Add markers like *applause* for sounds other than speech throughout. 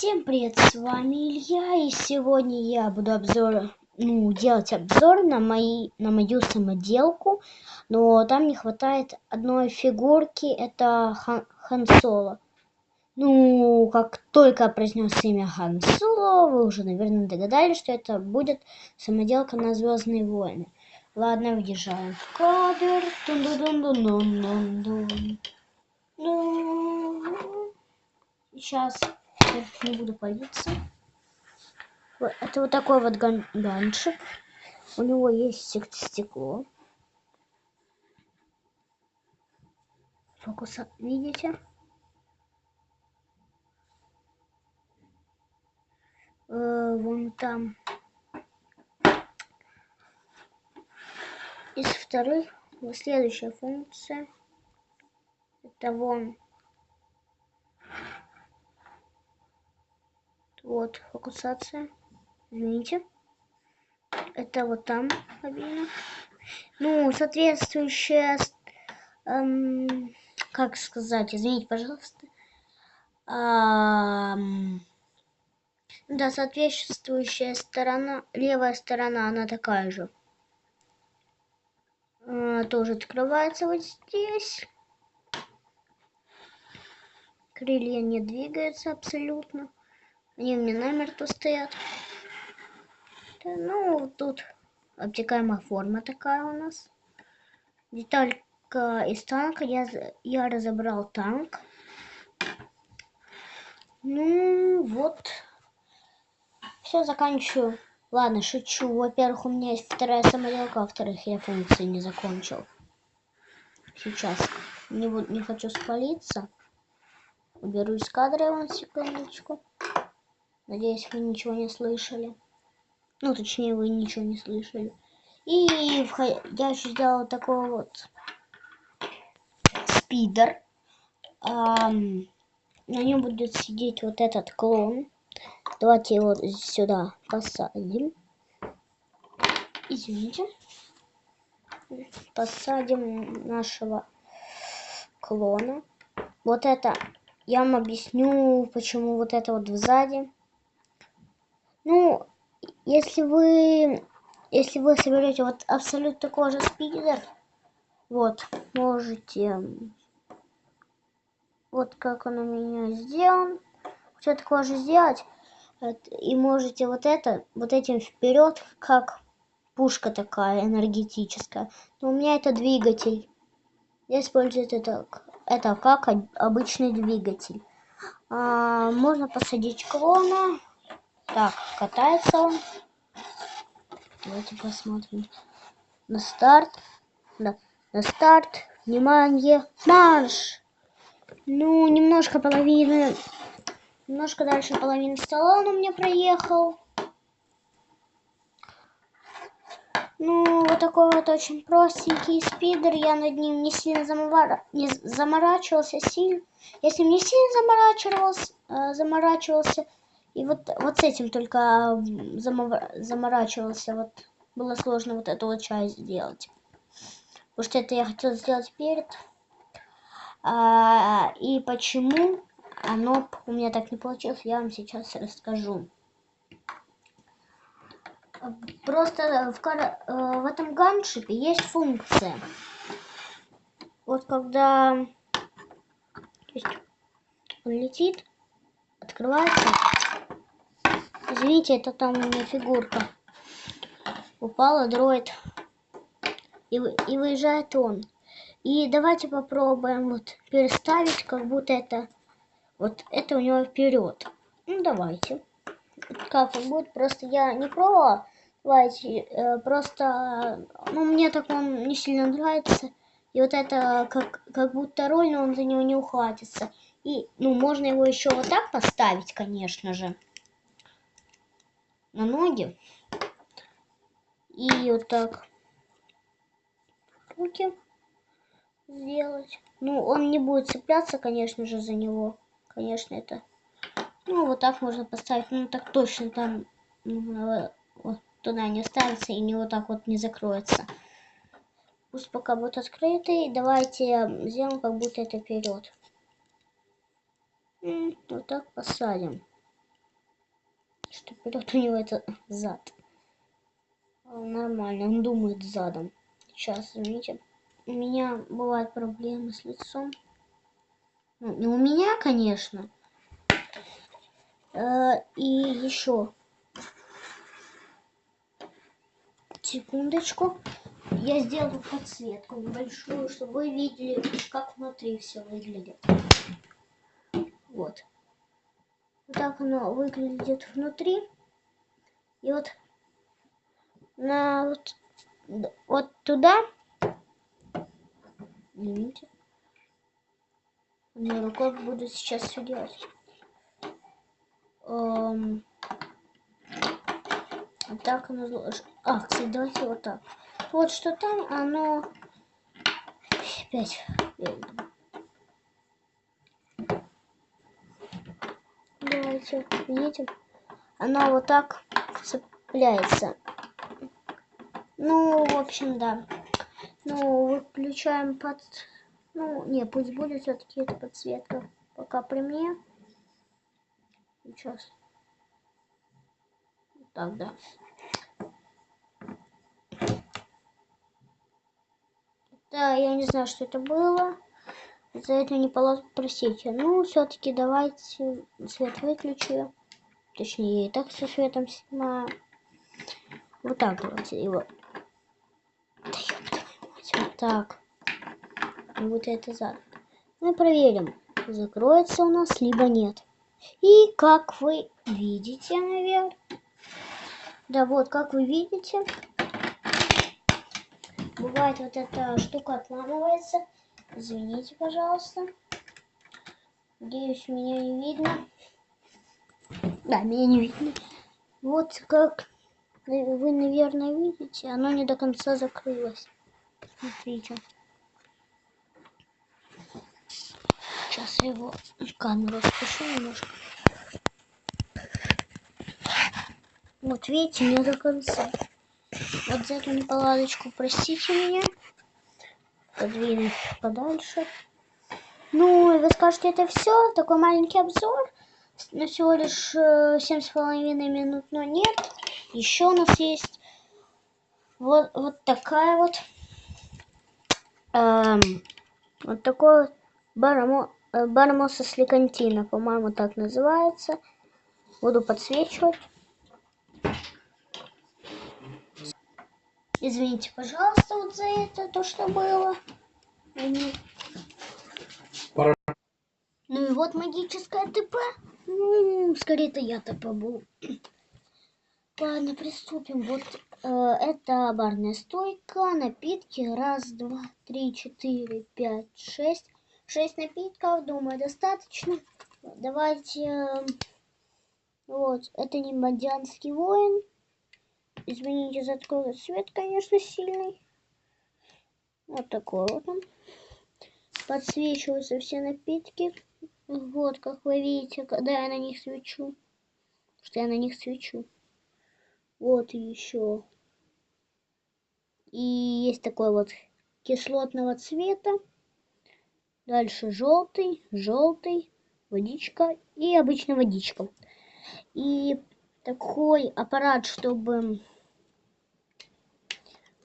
Всем привет, с вами Илья, и сегодня я буду обзор, ну, делать обзор на, мои, на мою самоделку, но там не хватает одной фигурки, это Хан, Хан Соло. Ну, как только я произнес имя Хан Соло, вы уже, наверное, догадались, что это будет самоделка на Звездные войны. Ладно, въезжаем в кадр. Дун -дун -дун -дун -дун -дун. Ну, сейчас не буду палиться. Это вот такой вот ган ганшик. У него есть стекло. Фокус, видите? Э, вон там. Из вторых, вот следующая функция. Это вон Вот, фокусация. Извините. Это вот там кабина. Ну, соответствующая... Эм, как сказать? Извините, пожалуйста. Эм, да, соответствующая сторона, левая сторона, она такая же. Э, тоже открывается вот здесь. Крылья не двигаются абсолютно. Они у меня намертво стоят. Да, ну, тут обтекаемая форма такая у нас. Деталька из танка. Я, я разобрал танк. Ну, вот. Все, заканчиваю. Ладно, шучу. Во-первых, у меня есть вторая самоделка, а во-вторых, я функции не закончил. Сейчас. Не, буду, не хочу спалиться. Уберу из кадра, вон секундочку. Надеюсь, вы ничего не слышали. Ну, точнее, вы ничего не слышали. И я еще сделал такой вот спидер. Um, на нем будет сидеть вот этот клон. Давайте его сюда посадим. Извините. Посадим нашего клона. Вот это я вам объясню, почему вот это вот сзади. Ну, если вы, если вы соберете вот абсолютно такой же спидер, вот, можете, вот как он у меня сделан, все такое же сделать, и можете вот это, вот этим вперед, как пушка такая энергетическая. Но у меня это двигатель. Я использую это, это как обычный двигатель. А, можно посадить клона. Так, катается он. Давайте посмотрим. На старт. На, на старт. Внимание. Марш! Ну, немножко половины. Немножко дальше половины стола он у меня проехал. Ну, вот такой вот очень простенький спидер. Я над ним не сильно замора... не заморачивался. Сильно. Если не сильно заморачивался, э, заморачивался и вот, вот с этим только заморачивался. Вот было сложно вот эту вот часть сделать. Потому что это я хотел сделать перед. А, и почему оно у меня так не получилось, я вам сейчас расскажу. Просто в, э, в этом ганшипе есть функция. Вот когда он летит, открывается Извините, это там у меня фигурка. Упала дроид. И, и выезжает он. И давайте попробуем вот переставить, как будто это... Вот это у него вперед. Ну, давайте. Как он будет? Просто я не пробовала. Давайте, э, просто... Ну, мне так он не сильно нравится. И вот это как, как будто роль, но он за него не ухватится. И, ну, можно его еще вот так поставить, конечно же на ноги. И вот так руки сделать. Ну, он не будет цепляться, конечно же, за него. Конечно, это... Ну, вот так можно поставить. Ну, так точно там вот туда не ставится и не вот так вот не закроется. Пусть пока будет открытый. Давайте сделаем, как будто это вперед. Вот так посадим. Что вперед у него это зад. А, Нормально, он думает задом. Сейчас, извините. У меня бывают проблемы с лицом. Ну, не у меня, конечно. Э, И еще. Секундочку. Я сделаю подсветку небольшую, чтобы вы видели, как внутри все выглядит. Вот. Вот так оно выглядит внутри. И вот на вот, вот туда. Извините. Я рукой буду сейчас все делать. Эм, так оно... А, кстати, давайте вот так. Вот что там, оно... Опять. Давайте, видите? Оно вот так цепляется. Ну, в общем, да. Ну, выключаем под... Ну, не, пусть будет все-таки эта подсветка. Пока при мне. Сейчас. Так, да. Да, я не знаю, что это было. За это не полос... Простите. Ну, все-таки давайте свет выключу. Точнее, я и так со светом снимаю. Вот так давайте его. Да вот так. Вот это зад. Мы проверим, закроется у нас, либо нет. И как вы видите, наверное. Да, вот, как вы видите, бывает вот эта штука отламывается. Извините, пожалуйста. Надеюсь, меня не видно. Да, меня не видно. Вот как вы, наверное, видите, оно не до конца закрылось. Смотрите. Сейчас я его камеру спешу немножко. Вот видите, не до конца. Вот за эту неполадочку простите меня. Подвинуть подальше. Ну, и вы скажете, это все? Такой маленький обзор. На всего лишь э, семь с половиной минут, но нет. Еще у нас есть вот, вот такая вот эм, вот такой вот барамо, э, бармоса сликантина, по-моему, так называется. Буду подсвечивать. Извините, пожалуйста, вот за это, то, что было. Пора. Ну и вот магическое ТП. Ну, скорее это я ТП был. *clears throat* Ладно, приступим. Вот э, это барная стойка, напитки. Раз, два, три, четыре, пять, шесть. Шесть напитков, думаю, достаточно. Давайте... э, вот, это не мадянский воин. Извините за такой цвет, конечно, сильный. Вот такой вот он. Подсвечиваются все напитки. Вот, как вы видите, когда я на них свечу. Что я на них свечу. Вот еще. И есть такой вот кислотного цвета. Дальше желтый, желтый, водичка и обычная водичка. И такой аппарат, чтобы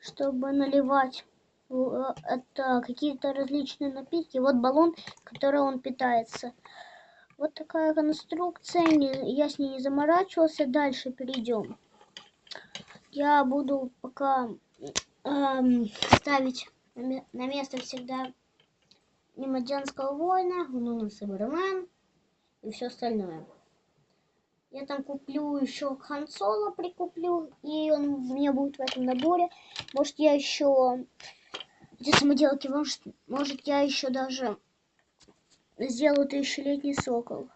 чтобы наливать э, это какие-то различные напитки. Вот баллон, который он питается. Вот такая конструкция. Я с ней не заморачивался. Дальше перейдем. Я буду пока эм, ставить на ме- на место всегда немадянского воина, ну, Супермен и все остальное. Я там куплю еще Хан Соло, прикуплю, и он у меня будет в этом наборе. Может, я еще эти самоделки, может, может я еще даже сделаю тысячелетний сокол.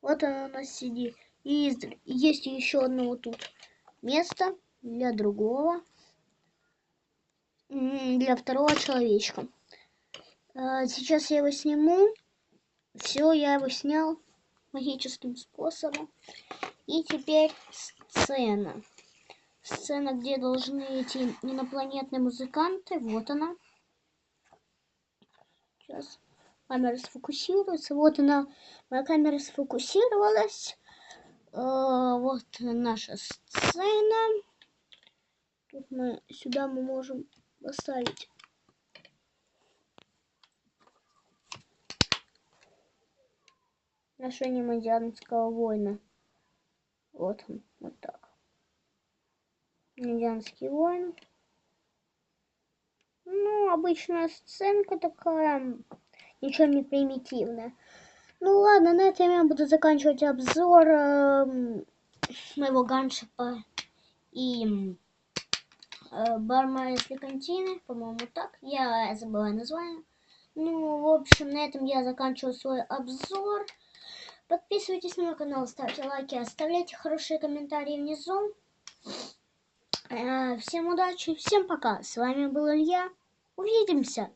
Вот он у нас сидит. И есть еще одно вот тут место для другого, для второго человечка. А, Сейчас я его сниму. Все, я его снял магическим способом. И теперь сцена. Сцена, где должны эти инопланетные музыканты. Вот она. Сейчас камера сфокусируется. Вот она. Моя камера сфокусировалась. Э, вот наша сцена. Тут мы сюда мы можем поставить. Ношение Мадианского воина. Вот он, вот так. Мадианский воин. Ну, обычная сценка такая, ничего не примитивная. Ну ладно, на этом я буду заканчивать обзор эм, моего ганшипа и э, Барма если контины, по-моему так. Я забыла название. Ну, в общем, на этом я заканчиваю свой обзор. Подписывайтесь на мой канал, ставьте лайки, оставляйте хорошие комментарии внизу. Э, Всем удачи, всем пока. С вами был Илья. Увидимся.